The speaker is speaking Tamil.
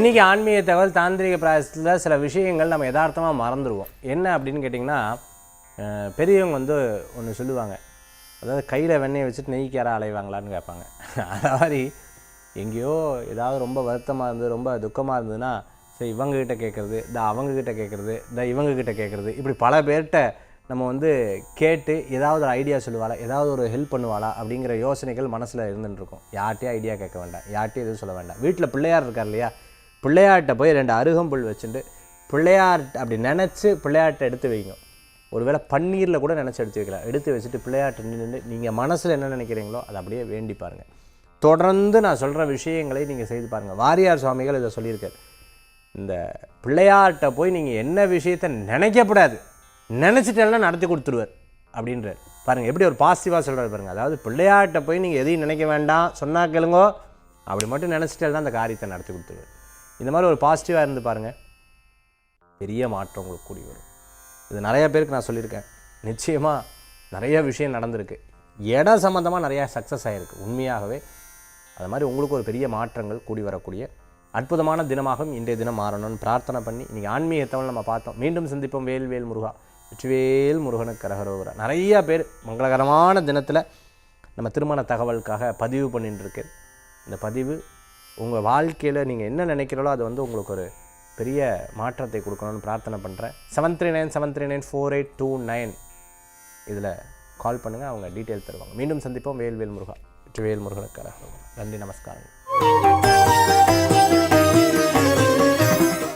இன்றைக்கி ஆன்மீக தகவல் தாந்திரிக பிராயசத்தில் சில விஷயங்கள் நம்ம யதார்த்தமாக மறந்துடுவோம் என்ன அப்படின்னு கேட்டிங்கன்னா பெரியவங்க வந்து ஒன்று சொல்லுவாங்க. அதாவது கையில் வெண்ணெய் வச்சுட்டு நெய்க்கு யாரா அலைவாங்களான்னு கேட்பாங்க. அது மாதிரி எங்கேயோ ஏதாவது ரொம்ப வருத்தமாக இருந்து ரொம்ப துக்கமாக இருந்ததுன்னா சரி இவங்ககிட்ட கேட்குறது இந்த அவங்கக்கிட்ட கேட்குறது இந்த இவங்கக்கிட்ட கேட்குறது இப்படி பல பேர்கிட்ட நம்ம வந்து கேட்டு ஏதாவது ஒரு ஐடியா சொல்லுவாளா ஏதாவது ஒரு ஹெல்ப் பண்ணுவாளா அப்படிங்கிற யோசனைகள் மனசில் இருந்துகிட்டு இருக்கும். யார்கிட்டயும் ஐடியா கேட்க வேண்டாம் யார்கிட்டயும் எதுவும் சொல்ல வேண்டாம். வீட்டில் பிள்ளையார் இருக்கார் இல்லையா பிள்ளையார்கிட்ட போய் ரெண்டு அருகம்புல் வச்சுட்டு பிள்ளையார் அப்படி நினச்சி பிள்ளையார்ட்ட எடுத்து வைங்க. ஒருவேளை பன்னீரில் கூட நினச்சி எடுத்து வைக்கலாம். எடுத்து வச்சுட்டு பிள்ளையார்ட்ட நின்று நீங்கள் மனசில் என்ன நினைக்கிறீங்களோ அதை அப்படியே வேண்டி பாருங்கள் தொடர்ந்து நான் சொல்கிற விஷயங்களை நீங்கள் செய்து பாருங்கள் வாரியார் சுவாமிகள் இதை சொல்லியிருக்கார். இந்த பிள்ளையார்கிட்ட போய் நீங்கள் என்ன விஷயத்தை நினைக்கப்படாது. நினச்சிட்டெல்லாம் நடத்தி கொடுத்துருவார் அப்படின்றார். பாருங்கள் எப்படி ஒரு பாசிட்டிவாக சொல்கிறார் பாருங்கள் அதாவது பிள்ளையார்கிட்ட போய் நீங்கள் எதையும் நினைக்க வேண்டாம் சொன்னா கேளுங்கோ. அப்படி மட்டும் நினச்சிட்டே தான் அந்த காரியத்தை நடத்தி கொடுத்துருவார். இந்த மாதிரி ஒரு பாசிட்டிவாக இருந்து பாருங்கள் பெரிய மாற்றம் உங்களுக்கு கூடி வரும். இது நிறைய பேருக்கு நான் சொல்லியிருக்கேன். நிச்சயமாக நிறைய விஷயம் நடந்திருக்கு. இடம் சம்மந்தமாக நிறையா சக்ஸஸ் ஆகிருக்கு உண்மையாகவே அது மாதிரி உங்களுக்கு ஒரு பெரிய மாற்றங்கள் கூடி வரக்கூடிய அற்புதமான தினமாகவும் இன்றைய தினம் மாறணும்னு பிரார்த்தனை பண்ணி இன்றைக்கி ஆன்மீகத்தவள் நம்ம பார்த்தோம். மீண்டும் சந்திப்போம். வேல்வேல் முருகா. வெற்றிவேல் முருகனுக்கு கரகரோகரா. நிறைய பேர் மங்களகரமான தினத்தில் நம்ம திருமண தகவலுக்காக பதிவு பண்ணிட்டுருக்கு இந்த பதிவு உங்கள் வாழ்க்கையில் நீங்கள் என்ன நினைக்கிறீங்களோ அது வந்து உங்களுக்கு ஒரு பெரிய மாற்றத்தை கொடுக்கணும்னு பிரார்த்தனை பண்ணுறேன் seven three nine seven three nine four eight two nine இதில் கால் பண்ணுங்கள் அவங்க டீட்டெயில் தருவாங்க. மீண்டும் சந்திப்போம். வேல்வேல் முருகா வெற்றிவேல் முருகனுக்கு நன்றி நமஸ்காரம்.